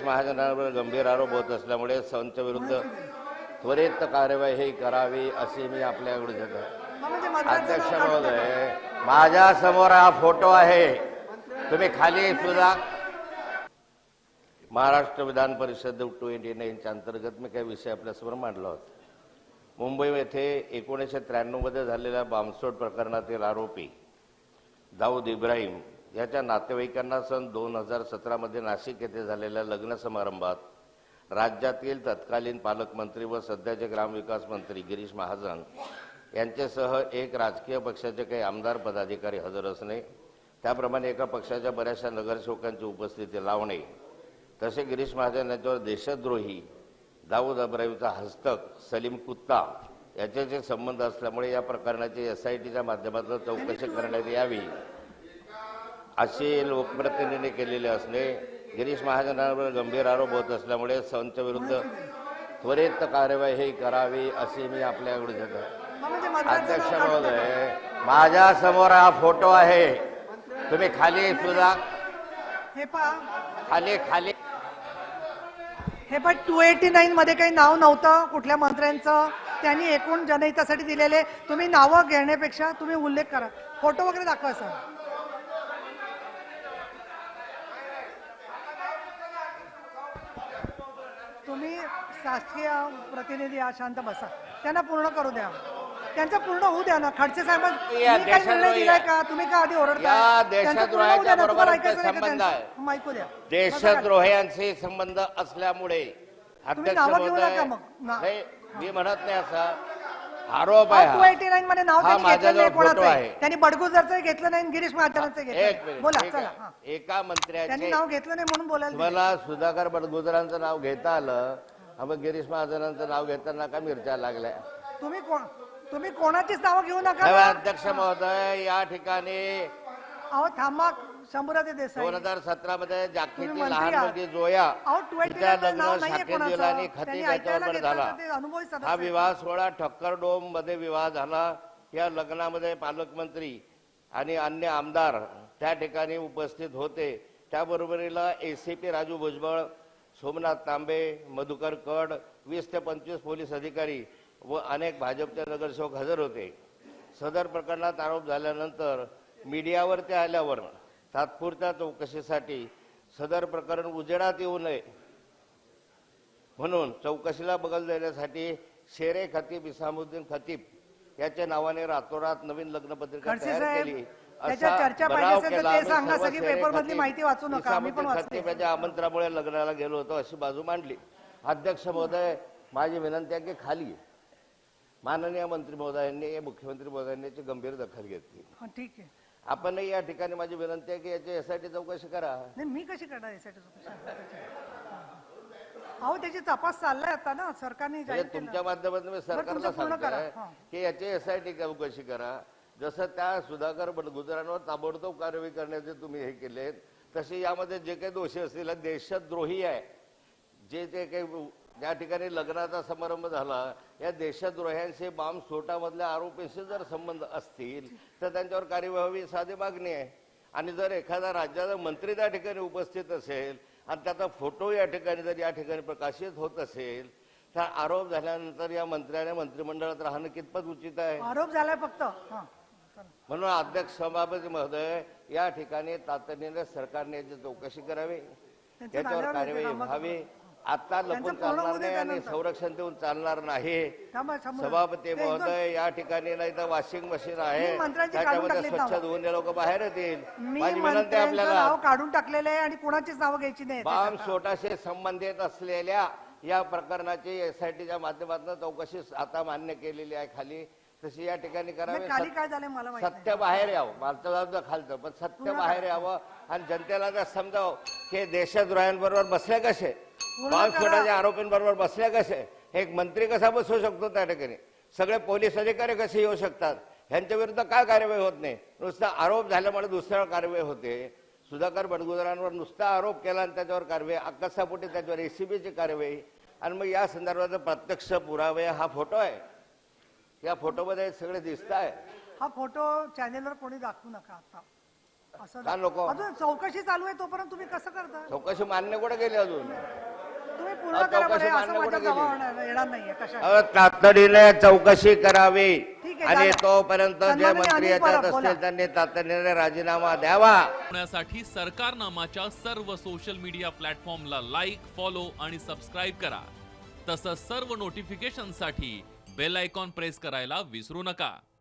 गिरीश महाजनांवर गंभीर आरोप होत असल्यामुळे संच्या विरुद्ध त्वरित कार्यवाही करावी अशी मी आपल्याकडे घेतो म्हणजे अध्यक्ष. महोदय माझ्यासमोर हा फोटो आहे. तुम्ही खाली सुद्धा महाराष्ट्र विधान परिषद ट्वेंटी नाईनच्या अंतर्गत मी काही विषय आपल्यासमोर मांडला होता. मुंबई येथे एकोणीसशे त्र्याण्णवमध्ये झालेल्या बॉम्बस्फोट प्रकरणातील आरोपी दाऊद इब्राहिम याच्या नातेवाईकांना सन दोन हजार सतरामध्ये नाशिक येथे झालेल्या लग्न समारंभात राज्यातील तत्कालीन पालकमंत्री व सध्याचे ग्रामविकास मंत्री गिरीश महाजन यांच्यासह एक राजकीय पक्षाचे काही आमदार पदाधिकारी हजर असणे त्याप्रमाणे एका पक्षाच्या बऱ्याचशा नगरसेवकांची उपस्थिती लावणे तसे गिरीश महाजन यांच्यावर देशद्रोही दाऊद अब्राहिमचा हस्तक सलीम कुत्ता याच्याचे संबंध असल्यामुळे या प्रकरणाची एस आय टीच्या माध्यमातून चौकशी करण्यात यावी. अशी लोकप्रतिनिधींनी केलेले असणे गिरीश महाजनांवर गंभीर आरोप होत असल्यामुळे संच्या विरुद्ध त्वरित कार्यवाही करावी अशी मी आपल्याकडे घेतो म्हणजे अध्यक्ष. महोदय माझ्यासमोर हा फोटो आहे. तुम्ही खाली सुद्धा. हे पहा. खाली खाली. हे पण टू एटी नाईन मध्ये काही नाव नव्हतं कुठल्या मंत्र्यांचं. त्यांनी एकूण जनहितासाठी दिलेले. तुम्ही नावं घेण्यापेक्षा तुम्ही उल्लेख करा. फोटो वगैरे दाखवा सर. तुम्ही शासकीय प्रतिनिधी आहात शांत बसा. त्यांना पूर्ण करू द्या. त्यांचं पूर्ण होऊ द्या ना. खडसे साहेब निर्णय दिलाय का? तुम्ही का आधी. मग ऐकू द्या देशद्रोह्यांशी संबंध असल्यामुळे नावं घेऊ नका मग. मी म्हणत नाही असं. आरोप आहे टू हा. एटी नाईन मध्ये नाव हा त्यांनी घेतलं माझ्याजवळ नाही फोटो कोणाचं आहे. त्यांनी बडगुजरचं घेतलं नाही आणि गिरीश महाजनाचं एक घेतलं मिनिट बोला चला आहे. एका त्यांनी मंत्र्याचे नाव घेतलं नाही म्हणून बोलायला दिलं. तुम्हाला सुधाकर बडगुजरांचं नाव घेता आलं हा मग गिरीश महाजनांचं नाव घेताना का मिरच्या लागल्या तुम्ही कोण तुम्ही कोणाचीच नावं घेऊ नका ना. अध्यक्ष महोदय या ठिकाणी अहो थांबा शंभूराजे देसाई. दोन हजार सतरा मध्ये जागतिक मंत्री लहान आहात. मुलगी जोया. अहो तिच्या नाव लग्न नाहीये कोणाचं. आणि त्यांनी खती ऐकायला त्याच्यावर घेतलं झाला. तर ते अनुभवी सदस्य हा आहेत. विवाह सोहळा ठक्कर डोममध्ये विवाह झाला. या लग्नामध्ये पालकमंत्री आणि अन्य आमदार त्या ठिकाणी उपस्थित होते. त्याबरोबरीला एसीपी राजू भुजबळ सोमनाथ तांबे मधुकर कड वीस ते पंचवीस पोलीस अधिकारी व अनेक भाजपचे नगरसेवक हजर होते. सदर प्रकरणात आरोप झाल्यानंतर मीडियावर ते आल्यावर तात्पुरत्या चौकशीसाठी सदर प्रकरण उजेडात येऊ नये. म्हणून चौकशीला बगल देण्यासाठी शेरे खतीब इसामुद्दीन खतीब याच्या नावाने रातोरात नवीन लग्नपत्रिका तयार केली. आमंत्रणामुळे लग्नाला गेलो होतो. अशी बाजू मांडली अध्यक्ष महोदय माझी विनंती आहे की खाली माननीय मंत्री महोदयांनी मुख्यमंत्री महोदयांनी गंभीर दखल घेतली. ठीक आहे. आपणही या ठिकाणी माझी विनंती आहे की याची एसआयटी चौकशी करा नाही मी कशी करणार यासाठी अहो त्याची तपास चाललाय आता ना सरकारने म्हणजे जाहीर केलं. तुमच्या माध्यमातून मी सरकारला तुमचं पूर्ण करा. सांगतोय हां. की याची एसआयटी चौकशी करा जसं त्या सुधाकर गुजरांवर ताबडतोब कारवाई करण्याचे तुम्ही हे केलेत तसे यामध्ये जे काही दोषी असतील हा देशद्रोही आहे जे ते काही ज्या ठिकाणी लग्नाचा समारंभ झाला या देशद्रोह्यांशी बॉम्ब स्फोटामधल्या आरोपीशी जर संबंध असतील तर त्यांच्यावर कार्यवाही साधी मागणी आहे. आणि जर एखादा राज्याचा मंत्री त्या ठिकाणी उपस्थित असेल आणि त्याचा फोटो या ठिकाणी जर या ठिकाणी प्रकाशित होत असेल तर आरोप झाल्यानंतर या मंत्र्याने मंत्रिमंडळात राहणं कितपत उचित आहे? आरोप झालाय फक्त. म्हणून अध्यक्ष सभापती महोदय या ठिकाणी तातडीने सरकारने याची चौकशी करावी. त्यांचं याच्यावर झाल्यावर कार्यवाही व्हावी. आता लपून पूर्ण चालणार नाही आणि त्यानंतर. संरक्षण देऊन चालणार नाही. थांबा, सभापती ते एकदम- महोदय या ठिकाणी नाही तर वॉशिंग मशीन आहे. मी मंत्र्यांची काढून त्याच्यामध्ये टाकलीत स्वच्छ नावं. धुवून लोक बाहेर येतील. मी माझी विनंती आहे मंत्र्यांचं आपल्याला. नाव काढून टाकलेलं आहे आणि कोणाचीच नावं घ्यायची नाही बॉम्ब स्फोटाशी संबंधित असलेल्या या प्रकरणाची एसआयटीच्या माध्यमातून चौकशी आता मान्य केलेली आहे खाली. तशी या ठिकाणी करावी. खाली काय झालंय मला माहीत सत्य बाहेर यावं. मागचं जाऊ खालचं पण सत्य बाहेर यावं आणि जनतेला जर समजावं की देशद्रोह्यांबरोबर बसले कसे? बॉम्ब स्फोटाच्या आरोपींबरोबर बसले कसे? एक मंत्री कसा बसू शकतो त्या ठिकाणी? सगळे पोलीस अधिकारी कसे येऊ शकतात? ह्यांच्या विरुद्ध काय कार्यवाही होत नाही? नुसता आरोप झाल्यामुळे दुसऱ्यावर कारवाई होते. सुधाकर बडगुजरांवर नुसता आरोप केला आणि त्याच्यावर कारवाई अक्कसापोटी त्याच्यावर एसीबीची कारवाई. आणि मग या संदर्भात प्रत्यक्ष पुरावे हा फोटो आहे. या फोटोमध्ये सगळे दिसत आहे हा फोटो चॅनेलवर कोणी दाखवू नका आता. असं का नको? अजून चौकशी चालू आहे तोपर्यंत तुम्ही कसं करता? चौकशी मान्य कुठे केली अजून? पूर्ण करा बरं, असं माझ्या? जवळ येणार नाही कशा अहो, तातडीने चौकशी करावी ठीक आहे, आणि चालेल. तोपर्यंत जे सन्माननीय मंत्री अनिल याच्यात परब, बोला. असतील त्यांनी तातडीने राजीनामा द्यावा होण्यासाठी सरकारनामाच्या सर्व सोशल मीडिया प्लॅटफॉर्मला लाईक फॉलो आणि सबस्क्राईब करा तसंच सर्व नोटिफिकेशनसाठी बेल आयकॉन प्रेस करायला विसरू नका